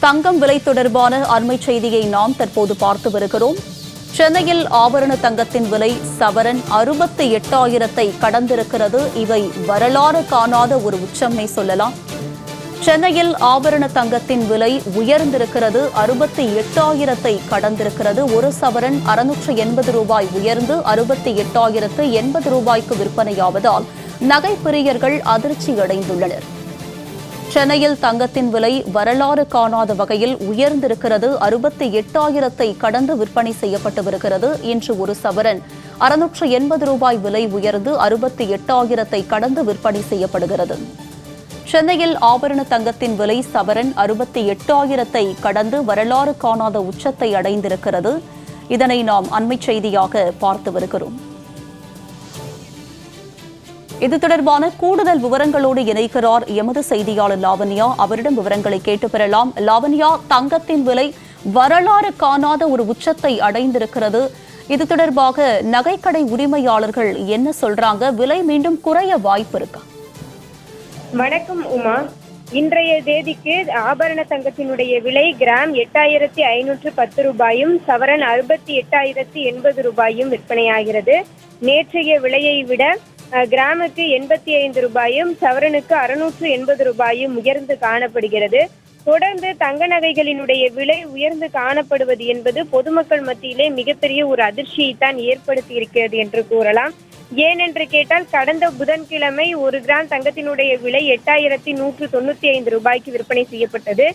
தங்கம் விலை தொடர்பான அண்மை செய்தியை நாம் தற்போது பார்த்து வருகிறோம். சென்னையில் ஆபரண தங்கத்தின் விலை சவரன் அறுபத்தி எட்டாயிரத்தை கடந்திருக்கிறது. இவை வரலாறு காணாத ஒரு உச்சம்னே சொல்லலாம். சென்னையில் ஆபரண தங்கத்தின் விலை உயர்ந்திருக்கிறது. அறுபத்தி எட்டாயிரத்தை கடந்திருக்கிறது. ஒரு சவரன் அறுநூற்று எண்பது ரூபாய் உயர்ந்து அறுபத்தி எட்டாயிரத்து எண்பது ரூபாய்க்கு விற்பனையாவதால் நகை பிரியர்கள் அதிர்ச்சி அடைந்துள்ளனர் சென்னையில் தங்கத்தின் விலை வரலாறு காணாத வகையில் உயர்ந்திருக்கிறது. அறுபத்தி எட்டாயிரத்தை கடந்து விற்பனை செய்யப்பட்டு வருகிறது. இன்று ஒரு சவரன். அறுநூற்று எண்பது ரூபாய் விலை உயர்ந்து அறுபத்தி எட்டாயிரத்தை கடந்து விற்பனை செய்யப்படுகிறது. சென்னையில் ஆபரண தங்கத்தின் விலை சவரன் அறுபத்தி எட்டாயிரத்தை கடந்து வரலாறு காணாத உச்சத்தை அடைந்திருக்கிறது. இதனை நாம் அண்மைச் செய்தியாக பார்த்து வருகிறோம். இது தொடர்பான கூடுதல் விவரங்களோடு இணைகிறார் எமது செய்தியாளர் லாவண்யா. அவரிடம் விவரங்களை கேட்டு பெறலாம். லாவண்யா தங்கத்தின் விலை வரலாறு காணாத ஒரு உச்சத்தை அடைந்திருக்கிறது. இது தொடர்பாக நகைக்கடை உரிமையாளர்கள் என்ன சொல்றாங்க? விலை மீண்டும் குறைய வாய்ப்பு இருக்கா? வணக்கம் உமா. இன்றைய தேதிக்கு ஆபரண தங்கத்தினுடைய விலை கிராம் எட்டாயிரத்தி ஐநூற்று பத்து ரூபாயும் சவரன் அறுபத்தி எட்டாயிரத்தி எண்பது ரூபாயும் விற்பனையாகிறது. நேற்றைய விலையை விட கிராமுக்கு எண்பத்தி ஐந்து ரூபாயும் சவரனுக்கு அறுநூற்று எண்பது ரூபாயும் உயர்ந்து காணப்படுகிறது. தொடர்ந்து தங்க நகைகளினுடைய விலை உயர்ந்து காணப்படுவது என்பது பொதுமக்கள் மத்தியிலே மிகப்பெரிய ஒரு அதிர்ச்சியை தான் ஏற்படுத்தி இருக்கிறது என்று கூறலாம். ஏனென்று கேட்டால் கடந்த புதன்கிழமை ஒரு கிராம் தங்கத்தினுடைய விலை எட்டாயிரத்தி நூற்று தொண்ணூத்தி ஐந்து ரூபாய்க்கு விற்பனை செய்யப்பட்டது.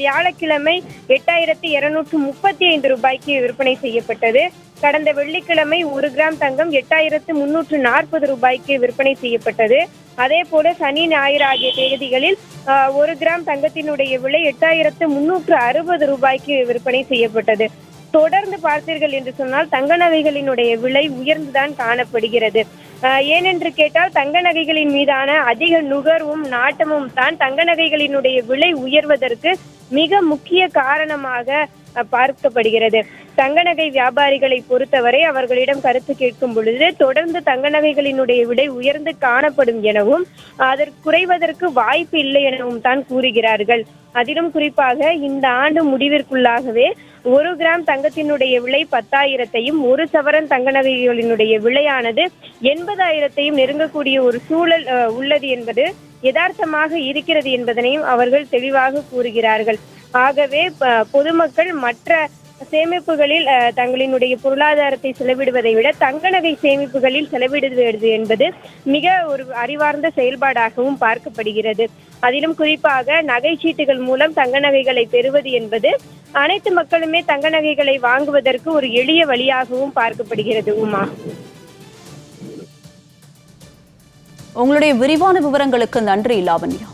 வியாழக்கிழமை எட்டாயிரத்தி இருநூற்று முப்பத்தி ஐந்து ரூபாய்க்கு விற்பனை செய்யப்பட்டது. கடந்த வெள்ளிக்கிழமை ஒரு கிராம் தங்கம் எட்டாயிரத்து முன்னூற்று நாற்பது ரூபாய்க்கு விற்பனை செய்யப்பட்டது. அதே போல சனி ஞாயிறு ஆகிய தேதிகளில் ஒரு கிராம் தங்கத்தினுடைய விலை எட்டாயிரத்து முன்னூற்று அறுபது ரூபாய்க்கு விற்பனை செய்யப்பட்டது. தொடர்ந்து பார்த்தீர்கள் என்று சொன்னால் தங்க நகைகளினுடைய விலை உயர்ந்துதான் காணப்படுகிறது. ஏனென்று கேட்டால் தங்க நகைகளின் மீதான அதிக நுகர்வும் நாட்டமும் தான் தங்க நகைகளினுடைய விலை உயர்வதற்கு மிக முக்கிய காரணமாக பார்க்கப்படுகிறது. தங்க நகை வியாபாரிகளை பொறுத்தவரை அவர்களிடம் கருத்து கேட்கும் பொழுது தொடர்ந்து தங்க நகைகளினுடைய விலை உயர்ந்து காணப்படும் எனவும் அதற்கு குறைவதற்கு வாய்ப்பு இல்லை எனவும் தான் கூறுகிறார்கள். அதிலும் குறிப்பாக இந்த ஆண்டு முடிவிற்குள்ளாகவே ஒரு கிராம் தங்கத்தினுடைய விலை பத்தாயிரத்தையும் ஒரு சவரன் தங்க நகைகளினுடைய விலையானது எண்பதாயிரத்தையும் நெருங்கக்கூடிய ஒரு சூழல் அஹ், உள்ளது என்பது யதார்த்தமாக இருக்கிறது என்பதனையும் அவர்கள் தெளிவாக கூறுகிறார்கள். ஆகவே பொதுமக்கள் மற்ற சேமிப்புகளில் அஹ், தங்களினுடைய பொருளாதாரத்தை செலவிடுவதை விட தங்க நகை சேமிப்புகளில் செலவிடுவது என்பது மிக ஒரு அறிவார்ந்த செயல்பாடாகவும் பார்க்கப்படுகிறது. அதிலும் குறிப்பாக நகைச்சீட்டுகள் மூலம் தங்க நகைகளை பெறுவது என்பது அனைத்து மக்களுமே தங்க நகைகளை வாங்குவதற்கு ஒரு எளிய வழியாகவும் பார்க்கப்படுகிறது உமா. உங்களுடைய விரிவான விவரங்களுக்கு நன்றி லாவண்யா.